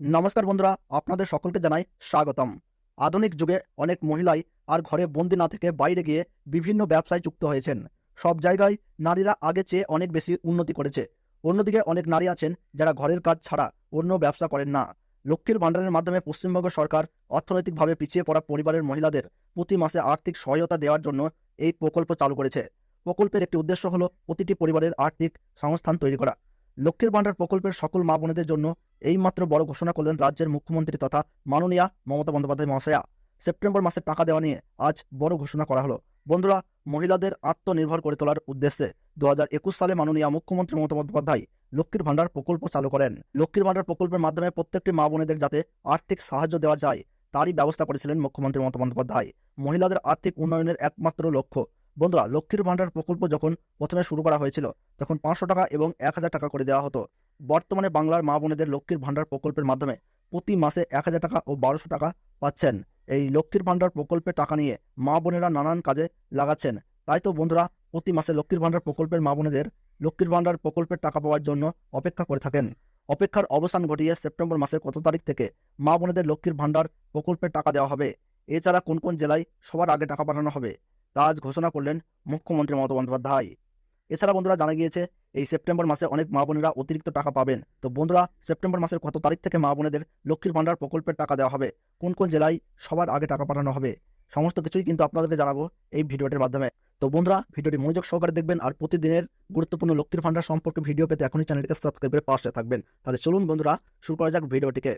নমস্কার বন্ধুরা, আপনাদের সকলকে জানাই স্বাগতম। আধুনিক যুগে অনেক মহিলাই আর ঘরে বন্দি না থেকে বাইরে গিয়ে বিভিন্ন ব্যবসায় যুক্ত হয়েছেন। সব জায়গায় নারীরা আগে চেয়ে অনেক বেশি উন্নতি করেছে। অন্যদিকে অনেক নারী আছেন যারা ঘরের কাজ ছাড়া অন্য ব্যবসা করেন না। লক্ষ্মীর ভাণ্ডারের মাধ্যমে পশ্চিমবঙ্গ সরকার অর্থনৈতিকভাবে পিছিয়ে পড়া পরিবারের মহিলাদের প্রতি মাসে আর্থিক সহায়তা দেওয়ার জন্য এই প্রকল্প চালু করেছে। প্রকল্পের একটি উদ্দেশ্য হলো প্রতিটি পরিবারের আর্থিক সংস্থান তৈরি করা। লক্ষ্মীর ভাণ্ডার প্রকল্পের সকল মা বোনেদের জন্য এইমাত্র বড় ঘোষণা করলেন রাজ্যের মুখ্যমন্ত্রী তথা মাননীয়া মমতা বন্দ্যোপাধ্যায় মহাশয়া। সেপ্টেম্বর মাসে টাকা দেওয়া নিয়ে আজ বড় ঘোষণা করা হলো। বন্ধুরা, মহিলাদের আত্মনির্ভর করে তোলার উদ্দেশ্যে দু হাজার একুশ সালে মাননীয় মুখ্যমন্ত্রী মমতা বন্দ্যোপাধ্যায় লক্ষ্মীর ভাণ্ডার প্রকল্প চালু করেন। লক্ষ্মীর ভাণ্ডার প্রকল্পের মাধ্যমে প্রত্যেকটি মা বোনেদের যাতে আর্থিক সাহায্য দেওয়া যায়, তারই ব্যবস্থা করেছিলেন মুখ্যমন্ত্রী মমতা বন্দ্যোপাধ্যায়। মহিলাদের আর্থিক উন্নয়নের একমাত্র লক্ষ্য বন্ধুরা, লক্ষ্মীর ভাণ্ডার প্রকল্প যখন প্রথমে শুরু করা হয়েছিল, তখন পাঁচশো টাকা এবং এক হাজার টাকা করে দেওয়া হতো। বর্তমানে বাংলার মা বোনেদের লক্ষ্মীর ভাণ্ডার প্রকল্পের মাধ্যমে প্রতি মাসে এক হাজার টাকা ও বারোশো টাকা পাচ্ছেন। এই লক্ষ্মীর ভাণ্ডার প্রকল্পের টাকা নিয়ে মা বোনেরা নানান কাজে লাগাচ্ছেন। তাই তো বন্ধুরা, প্রতি মাসে লক্ষ্মীর ভাণ্ডার প্রকল্পের মা বোনেদের লক্ষ্মীর ভাণ্ডার প্রকল্পের টাকা পাওয়ার জন্য অপেক্ষা করে থাকেন। অপেক্ষার অবসান ঘটিয়ে সেপ্টেম্বর মাসের কত তারিখ থেকে মা বোনেদের লক্ষ্মীর ভাণ্ডার প্রকল্পের টাকা দেওয়া হবে? এছাড়া কোন কোন জেলায় সবার আগে টাকা পাঠানো হবে? তা আজ ঘোষণা করলেন মুখ্যমন্ত্রী মমতা বন্দ্যোপাধ্যায়। এছাড়া বন্ধুরা জানা গিয়েছে, এই সেপ্টেম্বর মাসে অনেক মা বোনেরা অতিরিক্ত টাকা পাবেন। তো বন্ধুরা, সেপ্টেম্বর মাসের কত তারিখ থেকে মা বোনেদের লক্ষ্মীর ভাণ্ডার প্রকল্পের টাকা দেওয়া হবে? কোন কোন জেলায় সবার আগে টাকা পাঠানো হবে? সমস্ত কিছুই কিন্তু আপনাদেরকে জানাব এই ভিডিওটির মাধ্যমে। তো বন্ধুরা, ভিডিওটি মনোযোগ সহকারে দেখবেন আর প্রতিদিনের গুরুত্বপূর্ণ লক্ষ্মীর ভাণ্ডার সম্পর্কে ভিডিও পেতে এখনই চ্যানেলটিকে সাবস্ক্রাইব করে পাশে থাকবেন। তাহলে চলুন বন্ধুরা, শুরু করা যাক ভিডিওটিকে।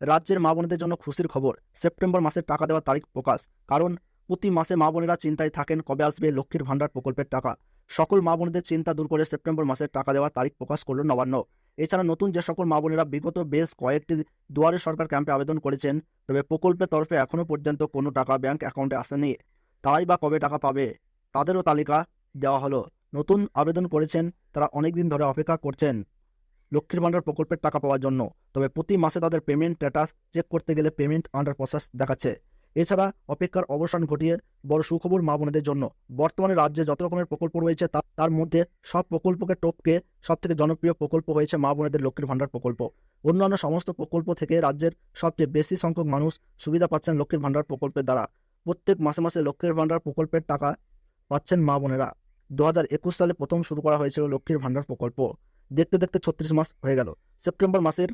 রাজ্যের মা বোনেদের জন্য খুশির খবর। সেপ্টেম্বর মাসের টাকা দেওয়ার তারিখ প্রকাশ। কারণ প্রতি মাসে মা বোনেরা চিন্তায় থাকেন কবে আসবে লক্ষ্মীর ভাণ্ডার প্রকল্পের টাকা। সকল মা বোনদের চিন্তা দূর করে সেপ্টেম্বর মাসের টাকা দেওয়ার তারিখ প্রকাশ করল নবান্ন। এছাড়া নতুন যে সকল মা বোনেরা বিগত বেশ কয়েকটি দুয়ারে সরকার ক্যাম্পে আবেদন করেছেন, তবে প্রকল্পের তরফে এখনও পর্যন্ত কোনো টাকা ব্যাংক অ্যাকাউন্টে আসেনি। তাই বা কবে টাকা পাবে, তাদেরও তালিকা দেওয়া হলো। নতুন আবেদন করেছেন, তারা অনেকদিন ধরে অপেক্ষা করছেন লক্ষ্মীর ভাণ্ডার প্রকল্পের টাকা পাওয়ার জন্য। তবে প্রতি মাসে তাদের পেমেন্ট স্ট্যাটাস চেক করতে গেলে পেমেন্ট আন্ডার প্রসেস দেখাচ্ছে। এছাড়া অপেক্ষার অবসান ঘটিয়ে বড় সুখবর মা বোনেদের জন্য। বর্তমানে রাজ্যে যত রকমের প্রকল্প রয়েছে তার মধ্যে সব প্রকল্পকে টপকে সব থেকে জনপ্রিয় প্রকল্প হয়েছে মা বোনেদের লক্ষ্মীর ভাণ্ডার প্রকল্প। অন্যান্য সমস্ত প্রকল্প থেকে রাজ্যের সবচেয়ে বেশি সংখ্যক মানুষ সুবিধা পাচ্ছেন লক্ষ্মীর ভাণ্ডার প্রকল্পের দ্বারা। প্রত্যেক মাসে মাসে লক্ষ্মীর ভাণ্ডার প্রকল্পের টাকা পাচ্ছেন মা বোনেরা। দু হাজার একুশ সালে প্রথম শুরু করা হয়েছিল লক্ষ্মীর ভাণ্ডার প্রকল্প। দেখতে দেখতে ছত্রিশ মাস হয়ে গেল। সেপ্টেম্বর মাসের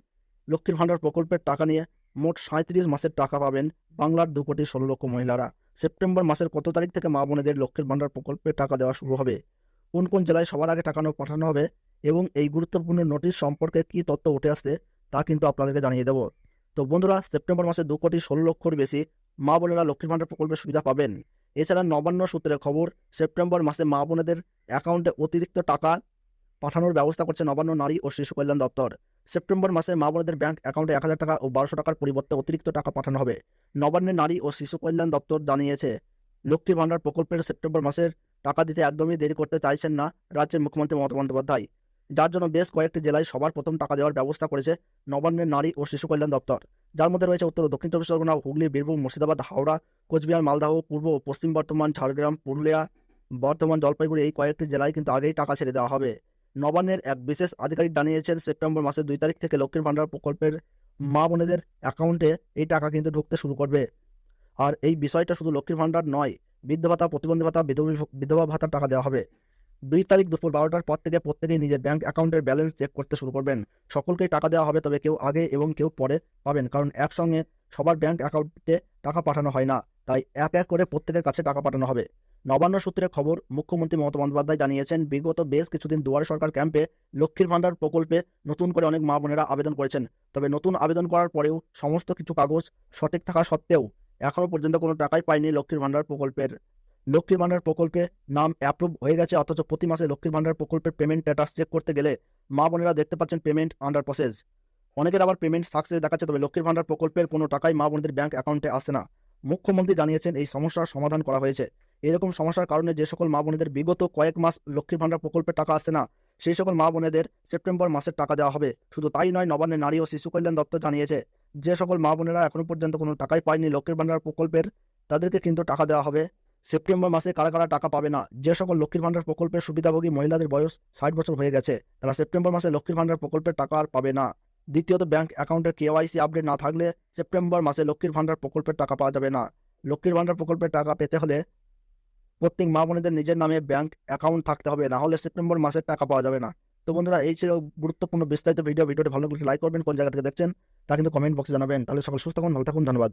লক্ষ্মীর ভাণ্ডার প্রকল্পের টাকা নিয়ে মোট সাঁত্রিশ মাসের টাকা পাবেন বাংলার দু কোটি ষোলো লক্ষ মহিলারা। সেপ্টেম্বর মাসের কত তারিখ থেকে মা বোনেদের লক্ষ্মীর ভাণ্ডার প্রকল্পে টাকা দেওয়া শুরু হবে? কোন কোন জেলায় সবার আগে টাকা পাঠানো হবে? এবং এই গুরুত্বপূর্ণ নোটিশ সম্পর্কে কী তথ্য উঠে আসছে তা কিন্তু আপনাদেরকে জানিয়ে দেবো। তো বন্ধুরা, সেপ্টেম্বর মাসে দু কোটি ষোলো লক্ষর বেশি মা বোনেরা লক্ষ্মীর ভাণ্ডার প্রকল্পের সুবিধা পাবেন। এছাড়া নবান্ন সূত্রে খবর, সেপ্টেম্বর মাসে মা বোনেদের অ্যাকাউন্টে অতিরিক্ত টাকা পাঠানোর ব্যবস্থা করছে নবান্ন নারী ও শিশু কল্যাণ দপ্তর। সেপ্টেম্বর মাসে মা বোনেদের ব্যাংক অ্যাকাউন্টে এক হাজার টাকা ও বারোশো টাকার পরিবর্তে অতিরিক্ত টাকা পাঠানো হবে। নবান্নের নারী ও শিশু কল্যাণ দপ্তর জানিয়েছে, লক্ষ্মীর ভাণ্ডার প্রকল্পের সেপ্টেম্বর মাসের টাকা দিতে একদমই দেরি করতে চাইছেন না রাজ্যের মুখ্যমন্ত্রী মমতা বন্দ্যোপাধ্যায়। যার জন্য বেশ কয়েকটি জেলায় সবার প্রথম টাকা দেওয়ার ব্যবস্থা করেছে নবান্নের নারী ও শিশু কল্যাণ দপ্তর। যার মধ্যে রয়েছে উত্তর ও দক্ষিণ চব্বিশ পরগনা, হুগলি, বীরভূম, মুর্শিদাবাদ, হাওড়া, কোচবিহার, মালদাহ, পূর্ব ও পশ্চিম বর্ধমান, ঝাড়গ্রাম, পুরুলিয়া, বর্ধমান, জলপাইগুড়ি এই কয়েকটি জেলায় কিন্তু আগেই টাকা ছেড়ে দেওয়া হবে। নবান্নের এক বিশেষ আধিকারিক জানিয়েছেন, সেপ্টেম্বর মাসের দুই তারিখ থেকে লক্ষ্মীর ভাণ্ডার প্রকল্পের মা বোনেদের অ্যাকাউন্টে এই টাকা কিন্তু ঢুকতে শুরু করবে। আর এই বিষয়টা শুধু লক্ষ্মীর ভাণ্ডার নয় বৃদ্ধ ভাতা, প্রতিবন্ধী ভাতা বিধবা ভাতার টাকা দেওয়া হবে। দুই তারিখ দুপুর বারোটার পর থেকে প্রত্যেকেই নিজের ব্যাংক অ্যাকাউন্টের ব্যালেন্স চেক করতে শুরু করবেন। সকলকেই টাকা দেওয়া হবে, তবে কেউ আগে এবং কেউ পরে পাবেন, কারণ একসঙ্গে সবার ব্যাংক অ্যাকাউন্টে টাকা পাঠানো হয় না। তাই এক এক করে প্রত্যেকের কাছে টাকা পাঠানো হবে। নবান্ন সূত্রে খবর, মুখ্যমন্ত্রী মমতা বন্দ্যোপাধ্যায় জানিয়েছেন, বিগত বেশ কিছুদিন দুয়ারে সরকার ক্যাম্পে লক্ষ্মীর ভাণ্ডার প্রকল্পে নতুন করে অনেক মা বোনেরা আবেদন করেছেন। তবে নতুন আবেদন করার পরেও সমস্ত কিছু কাগজ সঠিক থাকা সত্ত্বেও এখনও পর্যন্ত কোনো টাকাই পায়নি লক্ষ্মীর ভাণ্ডার প্রকল্পের। লক্ষ্মীর ভাণ্ডার প্রকল্পে নাম অ্যাপ্রুভ হয়ে গেছে, অথচ প্রতি মাসে লক্ষ্মীর ভাণ্ডার প্রকল্পের পেমেন্ট স্ট্যাটাস চেক করতে গেলে মা বোনেরা দেখতে পাচ্ছেন পেমেন্ট আন্ডার প্রসেস অনেকের আবার পেমেন্ট সাকসেস দেখাচ্ছে, তবে লক্ষ্মীর ভাণ্ডার প্রকল্পের কোনো টাকাই মা বোনদের ব্যাঙ্ক অ্যাকাউন্টে আসে না। মুখ্যমন্ত্রী জানিয়েছেন, এই সমস্যার সমাধান করা হয়েছে। এরকম সমস্যার কারণে যে সকল মা বোনেদের বিগত কয়েক মাস লক্ষ্মীর ভাণ্ডার প্রকল্পের টাকা আসে না, সেই সকল মা বোনেদের সেপ্টেম্বর মাসের টাকা দেওয়া হবে। শুধু তাই নয়, নবান্নে নারী ও শিশু কল্যাণ দপ্তর জানিয়েছে, যে সকল মা বোনেরা এখনও পর্যন্ত কোনো টাকাই পায়নি লক্ষ্মীর ভাণ্ডার প্রকল্পের, তাদেরকে কিন্তু টাকা দেওয়া হবে। সেপ্টেম্বর মাসে কারা কারা টাকা পাবে না, যে সকল লক্ষ্মীর ভাণ্ডার প্রকল্পের সুবিধাভোগী মহিলাদের বয়স ষাট বছর হয়ে গেছে, তারা সেপ্টেম্বর মাসে লক্ষ্মীর ভাণ্ডার প্রকল্পের টাকা আর পাবে না। দ্বিতীয়ত, ব্যাংক অ্যাকাউন্টের কেওয়াইসি আপডেট না থাকলে সেপ্টেম্বর মাসে লক্ষ্মীর ভাণ্ডার প্রকল্পের টাকা পাওয়া যাবে না। লক্ষ্মীর ভাণ্ডার প্রকল্পের টাকা পেতে হলে প্রত্যেক মা বোনেদের নিজের নামে ব্যাংক অ্যাকাউন্ট থাকতে হবে না হলে সেপ্টেম্বর মাসের টাকা পাওয়া যাবে না। তো বন্ধুরা, এই ছিল গুরুত্বপূর্ণ বিস্তারিত ভিডিও ভিডিওটি ভালো লাগলে লাইক করবেন, কোন জায়গা থেকে দেখছেন তা কিন্তু কমেন্ট বক্সে জানাবেন। তাহলে সকল সুস্থ থাকুন, ভালো থাকুন, ধন্যবাদ।